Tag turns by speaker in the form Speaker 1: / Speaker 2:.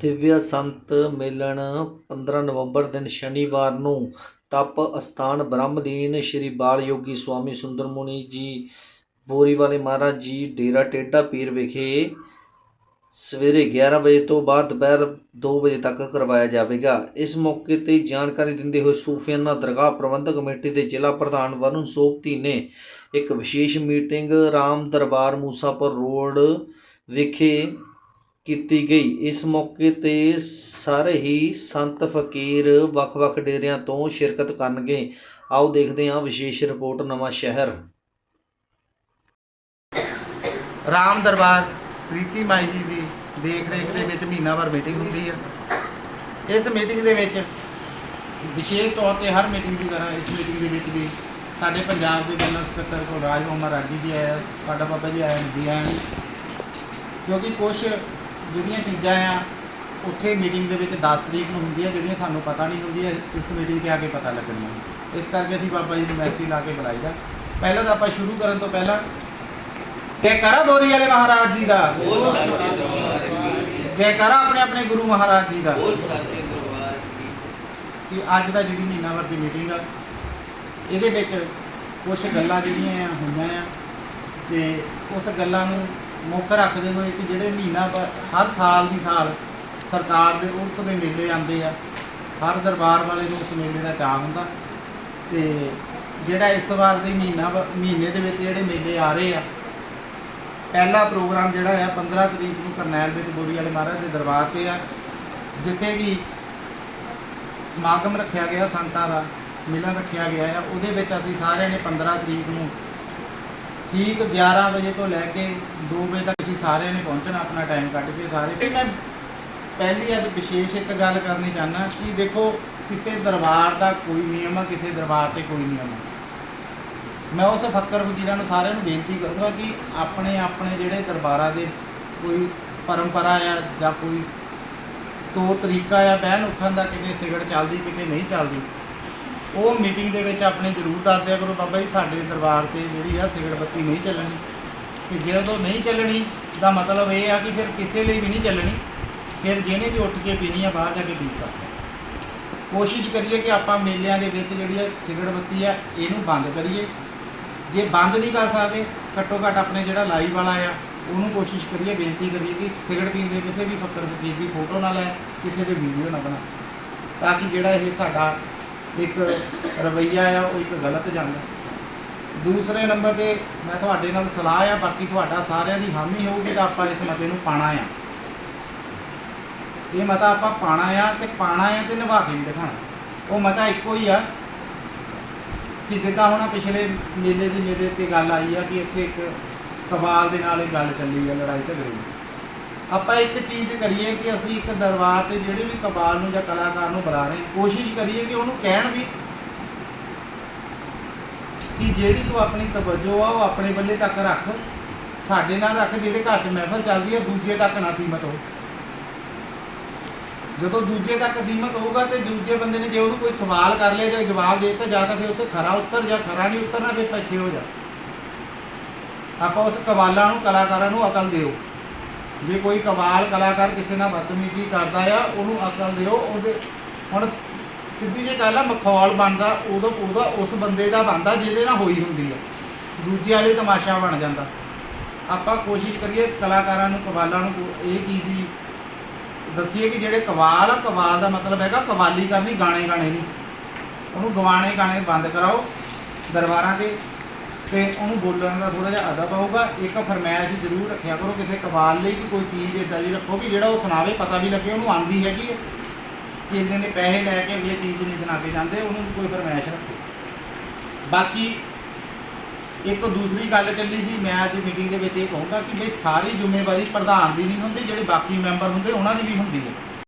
Speaker 1: ਦਿਵਯ ਸੰਤ ਮੇਲਣ 15 ਨਵੰਬਰ ਦਿਨ ਸ਼ਨੀਵਾਰ ਨੂੰ ਤਪ ਅਸਥਾਨ ਬ੍ਰਹਮਲੀਨ ਸ਼੍ਰੀ ਬਾਲ ਯੋਗੀ ਸਵਾਮੀ ਸੁੰਦਰ ਮੁਨੀ ਜੀ ਬੋਰੀ ਵਾਲੇ ਮਹਾਰਾਜ ਜੀ ਡੇਰਾ ਟੇਡਾ ਪੀਰ ਵਿਖੇ ਸਵੇਰੇ 11 ਵਜੇ ਤੋਂ ਬਾਅਦ ਦੁਪਹਿਰ 2 ਵਜੇ ਤੱਕ ਕਰਵਾਇਆ ਜਾਵੇਗਾ। ਇਸ ਮੌਕੇ ਤੇ ਜਾਣਕਾਰੀ ਦਿੰਦੇ ਹੋਏ ਸੂਫੀਆਨਾ ਦਰਗਾਹ ਪ੍ਰਬੰਧਕ ਕਮੇਟੀ ਦੇ ਜ਼ਿਲ੍ਹਾ ਪ੍ਰਧਾਨ ਵਰੁਣ ਸੋਪਤੀ ਨੇ ਇੱਕ ਵਿਸ਼ੇਸ਼ ਮੀਟਿੰਗ ਰਾਮ ਦਰਬਾਰ ਮੂਸਾਪੁਰ ਰੋਡ ਵਿਖੇ ਕੀਤੀ ਗਈ। ਇਸ ਮੌਕੇ ਤੇ ਸਾਰੇ ਹੀ ਸੰਤ ਫਕੀਰ ਵੱਖ-ਵੱਖ ਡੇਰਿਆਂ ਤੋਂ ਸ਼ਿਰਕਤ ਕਰਨਗੇ। ਆਓ ਦੇਖਦੇ ਹਾਂ ਵਿਸ਼ੇਸ਼ ਰਿਪੋਰਟ ਨਵਾਂ ਸ਼ਹਿਰ।
Speaker 2: ਰਾਮ ਦਰਬਾਰ, ਪ੍ਰੀਤੀ ਮਾਈ ਜੀ ਦੀ ਦੇਖ ਰੇਖ ਦੇ ਵਿੱਚ ਮਹੀਨਾਵਾਰ ਮੀਟਿੰਗ ਹੁੰਦੀ ਹੈ ਇਸ ਮੀਟਿੰਗ ਦੇ ਵਿੱਚ ਵਿਸ਼ੇਸ਼ ਤੌਰ ਤੇ ਹਰ ਮੀਟਿੰਗ ਦੀ ਤਰ੍ਹਾਂ ਇਸ ਮੀਟਿੰਗ ਦੇ ਵਿੱਚ ਵੀ ਸਾਡੇ ਪੰਜਾਬ ਦੇ ਜਨਰਲ ਸਕੱਤਰ ਕੋਲ ਰਾਜ ਮੁਹੰਮਦ ਰਾਜੀ ਜੀ ਆਇਆ ਸਾਡਾ ਬਾਬਾ ਜੀ ਆਇਆ ਜੀ ਆਇਆ। ਕਿਉਂਕਿ ਕੁਝ ਜਿਹੜੀਆਂ ਚੀਜ਼ਾਂ ਆ ਉੱਥੇ ਮੀਟਿੰਗ ਦੇ ਵਿੱਚ 10 ਤਰੀਕ ਨੂੰ ਹੁੰਦੀਆਂ ਜਿਹੜੀਆਂ ਸਾਨੂੰ ਪਤਾ ਨਹੀਂ ਹੁੰਦੀਆਂ ਇਸ ਮੀਟਿੰਗ ਤੇ ਆ ਕੇ ਪਤਾ ਲੱਗਣੀਆਂ। ਇਸ ਕਰਕੇ ਅਸੀਂ ਬਾਬਾ ਜੀ ਨੂੰ ਮੈਸੇਜ ਲਾ ਕੇ ਬੁਲਾਈਦਾ ਪਹਿਲਾਂ ਤਾਂ ਆਪਾਂ ਸ਼ੁਰੂ ਕਰਨ ਤੋਂ ਪਹਿਲਾਂ ਜੈਕਾਰਾ ਬੋਰੀ ਵਾਲੇ ਮਹਾਰਾਜ ਜੀ ਦਾ। ਜੈਕਾਰਾ ਆਪਣੇ ਆਪਣੇ ਗੁਰੂ ਮਹਾਰਾਜ ਜੀ ਦਾ। ਕਿ ਅੱਜ ਦਾ ਜਿਹੜੀ ਮਹੀਨਾਵਰ ਦੀ ਮੀਟਿੰਗ ਆ ਇਹਦੇ ਵਿੱਚ ਕੁਝ ਗੱਲਾਂ ਜਿਹੜੀਆਂ ਆ ਹੋਈਆਂ ਆ ਤੇ ਉਸ ਗੱਲਾਂ ਨੂੰ ਮੁੱਖ ਰੱਖਦੇ ਹੋਏ ਕਿ ਜਿਹੜੇ ਮਹੀਨਾ ਬ- ਹਰ ਸਾਲ ਦੀ ਸਾਲ ਸਰਕਾਰ ਦੇ ਉਰਸ ਦੇ ਮੇਲੇ ਆਉਂਦੇ ਆ, ਹਰ ਦਰਬਾਰ ਵਾਲੇ ਨੂੰ ਉਸ ਮੇਲੇ ਦਾ ਚਾਹ ਹੁੰਦਾ ਤੇ ਜਿਹੜਾ ਇਸ ਵਾਰ ਦੇ ਮਹੀਨਾ ਬ- ਮਹੀਨੇ ਦੇ ਵਿੱਚ ਜਿਹੜੇ ਮੇਲੇ ਆ ਰਹੇ ਆ, ਪਹਿਲਾ ਪ੍ਰੋਗਰਾਮ ਜਿਹੜਾ ਆ 15 ਤਰੀਕ ਨੂੰ ਕਰਨੈਲ ਵਿੱਚ ਬੋਰੀ ਵਾਲੇ ਮਹਾਰਾਜ ਦੇ ਦਰਬਾਰ ਤੇ ਆ, ਜਿੱਥੇ ਕਿ ਸਮਾਗਮ ਰੱਖਿਆ ਗਿਆ ਸੰਤਾਂ ਦਾ ਮਿਲਣ ਰੱਖਿਆ ਗਿਆ ਆ, ਉਹਦੇ ਵਿੱਚ ਅਸੀਂ ਸਾਰਿਆਂ ਨੇ 15 ਤਰੀਕ ਨੂੰ ਠੀਕ 11 ਵਜੇ ਤੋਂ ਲੈ ਕੇ 2 ਵਜੇ ਤੱਕ ਅਸੀਂ ਸਾਰਿਆਂ ਨੇ ਪਹੁੰਚਣਾ, ਆਪਣਾ ਟਾਈਮ ਕੱਢ ਕੇ ਸਾਰੇ। ਤੇ ਮੈਂ ਪਹਿਲੀ ਅੱਜ ਵਿਸ਼ੇਸ਼ ਇੱਕ ਗੱਲ ਕਰਨੀ ਚਾਹਨਾ ਕਿ ਦੇਖੋ, ਕਿਸੇ ਦਰਬਾਰ ਦਾ ਕੋਈ ਨਿਯਮ ਆ, ਕਿਸੇ ਦਰਬਾਰ ਤੇ ਕੋਈ ਨਿਯਮ ਆ। ਮੈਂ ਉਸ ਫੱਕਰ ਵਕੀਰਾਂ ਨੂੰ ਸਾਰਿਆਂ ਨੂੰ ਬੇਨਤੀ ਕਰੂੰਗਾ ਕਿ ਆਪਣੇ ਆਪਣੇ ਜਿਹੜੇ ਦਰਬਾਰਾਂ ਦੇ ਕੋਈ ਪਰੰਪਰਾ ਆ ਜਾਂ ਕੋਈ ਤੋ ਤਰੀਕਾ ਆ, ਬਹਿਣ ਉੱਠਣ ਦਾ ਕਿਤੇ ਸਿਗੜ ਚੱਲਦੀ, ਕਿਤੇ ਨਹੀਂ ਚੱਲਦੀ ਉਹ ਮੀਟਿੰਗ ਦੇ ਵਿੱਚ ਆਪਣੇ ਜ਼ਰੂਰ ਦੱਸ ਦਿਆ ਕਰੋ ਬਾਬਾ ਜੀ, ਸਾਡੇ ਦਰਬਾਰ ਤੇ ਜਿਹੜੀ ਆ ਸਿਗਰਟ ਬੱਤੀ ਨਹੀਂ ਚੱਲਣੀ। ਕਿ ਜਦੋਂ ਨਹੀਂ ਚੱਲਣੀ ਦਾ ਮਤਲਬ ਇਹ ਆ ਕਿ ਫਿਰ ਕਿਸੇ ਲਈ ਵੀ ਨਹੀਂ ਚੱਲਣੀ। ਫਿਰ ਜਿਹਨੇ ਵੀ ਉੱਠ ਕੇ ਪੀਣੀ ਆ, ਬਾਹਰ ਜਾ ਕੇ ਪੀ ਸਕਦਾ ਕੋਸ਼ਿਸ਼ ਕਰੀਏ ਕਿ ਆਪਾਂ ਮੇਲਿਆਂ ਦੇ ਵਿੱਚ ਜਿਹੜੀ ਆ ਸਿਗਰਟ ਬੱਤੀ ਆ, ਇਹਨੂੰ ਬੰਦ ਕਰੀਏ। ਜੇ ਬੰਦ ਨਹੀਂ ਕਰ ਸਕਦੇ, ਘੱਟੋ ਘੱਟ ਆਪਣੇ ਜਿਹੜਾ ਲਾਈਵ ਵਾਲਾ ਆ, ਉਹਨੂੰ ਕੋਸ਼ਿਸ਼ ਕਰੀਏ, ਬੇਨਤੀ ਕਰੀਏ ਕਿ ਸਿਗਰਟ ਪੀਂਦੇ ਕਿਸੇ ਵੀ ਫੱਕਰ ਫਕੀਰ ਦੀ ਫੋਟੋ ਨਾ ਲੈ, ਕਿਸੇ ਦੇ ਵੀਡੀਓ ਨਾ ਬਣਾ। ਤਾਂ ਕਿ ਜਿਹੜਾ ਇਹ ਸਾਡਾ ਇੱਕ ਰਵਈਆ ਆ, ਉਹ ਇੱਕ ਗਲਤ ਜਾਂਦਾ ਦੂਸਰੇ ਨੰਬਰ ਤੇ ਮੈਂ ਤੁਹਾਡੇ ਨਾਲ ਸਲਾਹ ਆ, ਬਾਕੀ ਤੁਹਾਡਾ ਸਾਰਿਆਂ ਦੀ ਹਾਮੀ ਹੋਊਗੀ ਤਾਂ ਆਪਾਂ ਇਸ ਮਤੇ ਨੂੰ ਪਾਣਾ ਆ। ਇਹ ਮਤਾ ਆਪਾਂ ਪਾਣਾ ਆ ਤੇ ਪਾਣਾ ਆ ਤੇ ਨਿਭਾ ਕੇ ਵੀ ਦਿਖਾਣਾ ਉਹ ਮਤਾ ਇੱਕੋ ਹੀ ਆ ਕਿ ਜਿੱਦਾਂ ਹੁਣ ਪਿਛਲੇ ਮੇਲੇ ਦੀ ਮੇਰੇ ਤੇ ਗੱਲ ਆਈ ਆ ਕਿ ਇੱਥੇ ਇੱਕ ਕਬਾਲ ਦੇ ਨਾਲ ਇਹ ਗੱਲ ਚੱਲੀ ਆ, ਲੜਾਈ ਝਗੜੇ ਦੀ। ਆਪਾਂ ਇੱਕ ਚੀਜ਼ ਕਰੀਏ ਕਿ ਅਸੀਂ ਇੱਕ ਦਰਬਾਰ ਤੇ ਜਿਹੜੇ ਵੀ ਕਬਾਲ ਨੂੰ ਜਾਂ ਕਲਾਕਾਰ ਨੂੰ ਬੁਲਾ ਰਹੇ, ਕੋਸ਼ਿਸ਼ ਕਰੀਏ ਕਿ ਉਹਨੂੰ ਕਹਿਣ ਦੀ। ਕਿ ਜਿਹੜੀ ਤੂੰ ਆਪਣੀ ਤਵੱਜੋ ਆ, ਉਹ ਆਪਣੇ ਬੱਲੇ ਤੱਕ ਰੱਖ। ਸਾਡੇ ਨਾਲ ਰੱਖ ਜਿਹਦੇ ਘਰ 'ਚ ਮਹਿਫਲ ਚੱਲਦੀ ਹੈ ਦੂਜੇ ਤੱਕ ਨਾ ਸੀਮਤ ਹੋ ਜਦੋਂ ਦੂਜੇ ਤੱਕ ਸੀਮਤ ਹੋਊਗਾ ਤੇ ਦੂਜੇ ਬੰਦੇ ਨੇ ਜੇ ਉਹਨੂੰ ਕੋਈ ਸਵਾਲ ਕਰ ਲਿਆ ਜਾਂ ਜਵਾਬ ਦੇ ਦਿੱਤਾ, ਜਾਂ ਤਾਂ ਫਿਰ ਉੱਤੇ ਖਰਾ ਉੱਤਰ, ਜਾਂ ਖਰਾ ਨਹੀਂ ਉੱਤਰਨਾ, ਫਿਰ ਪਿੱਛੇ ਹੋ ਜਾ। ਆਪਾਂ ਉਸ ਕਵਾਲਾਂ ਨੂੰ, ਕਲਾਕਾਰਾਂ ਨੂੰ ਅਕਲ ਦਿਓ। ਜੇ ਕੋਈ ਕਵਾਲ ਕਲਾਕਾਰ ਕਿਸੇ ਨਾਲ ਬਦਤਮੀਜ਼ੀ ਕਰਦਾ ਆ, ਉਹਨੂੰ ਅਕਲ ਦਿਓ, ਉਹਦੇ ਹੁਣ ਸਿੱਧੀ ਜੇ ਗੱਲ ਆ, ਮਖੌਲ ਬਣਦਾ, ਉਦੋਂ ਉਹਦਾ ਉਸ ਬੰਦੇ ਦਾ ਬਣਦਾ ਜਿਹਦੇ ਨਾਲ ਹੋਈ ਹੁੰਦੀ ਆ। ਦੂਜੇ ਵਾਲੇ ਤਮਾਸ਼ਾ ਬਣ ਜਾਂਦਾ। ਆਪਾਂ ਕੋਸ਼ਿਸ਼ ਕਰੀਏ ਕਲਾਕਾਰਾਂ ਨੂੰ, ਕਵਾਲਾਂ ਨੂੰ ਕੋ- ਇਹ ਚੀਜ਼ ਦੀ ਦੱਸੀਏ ਕਿ ਜਿਹੜੇ ਕਵਾਲ ਆ, ਕਵਾਲ ਦਾ ਮਤਲਬ ਹੈਗਾ ਕਵਾਲੀ ਕਰਨੀ, ਗਾਣੇ ਗਾਣੇ ਨਹੀਂ। ਉਹਨੂੰ ਗਵਾਣੇ ਗਾਣੇ ਬੰਦ ਕਰਾਓ ਦਰਬਾਰਾਂ ਤੇ। ਤੇ ਉਹਨੂੰ ਬੋਲਣ ਦਾ ਥੋੜਾ ਜਿਹਾ ਅਦਬ ਆਊਗਾ। ਇੱਕ ਫਰਮਾਇਸ਼ ਜ਼ਰੂਰ ਰੱਖਿਆ ਕਰੋ ਕਿਸੇ ਕਵਾਲ ਲਈ ਕਿ ਕੋਈ ਚੀਜ਼ ਇਦਾਂ ਦੀ ਰੱਖੋ ਕਿ ਜਿਹੜਾ ਉਹ ਸੁਣਾਵੇ, ਪਤਾ ਵੀ ਲੱਗੇ, ਉਹਨੂੰ ਆਂਦੀ ਹੈਗੀ ਹੈ ਕਿ ਇਹਨੇ ਨੇ ਪੈਸੇ ਲੈ ਕੇ ਅਗਲੇ ਚੀਜ਼ ਨਹੀਂ ਸੁਣਾ ਕੇ ਜਾਂਦੇ, ਉਹਨੂੰ ਕੋਈ ਫਰਮਾਇਸ਼ ਰੱਖੋ। ਬਾਕੀ ਇੱਕ ਦੂਸਰੀ ਗੱਲ ਚੱਲੀ ਸੀ, ਮੈਂ ਅੱਜ ਮੀਟਿੰਗ ਦੇ ਵਿੱਚ ਇਹ ਕਹੂੰਗਾ ਕਿ ਬਈ ਸਾਰੀ ਜ਼ਿੰਮੇਵਾਰੀ ਪ੍ਰਧਾਨ ਦੀ ਨਹੀਂ ਹੁੰਦੀ, ਜਿਹੜੇ ਬਾਕੀ ਮੈਂਬਰ ਹੁੰਦੇ, ਉਹਨਾਂ ਦੀ ਵੀ ਹੁੰਦੀ ਹੈ।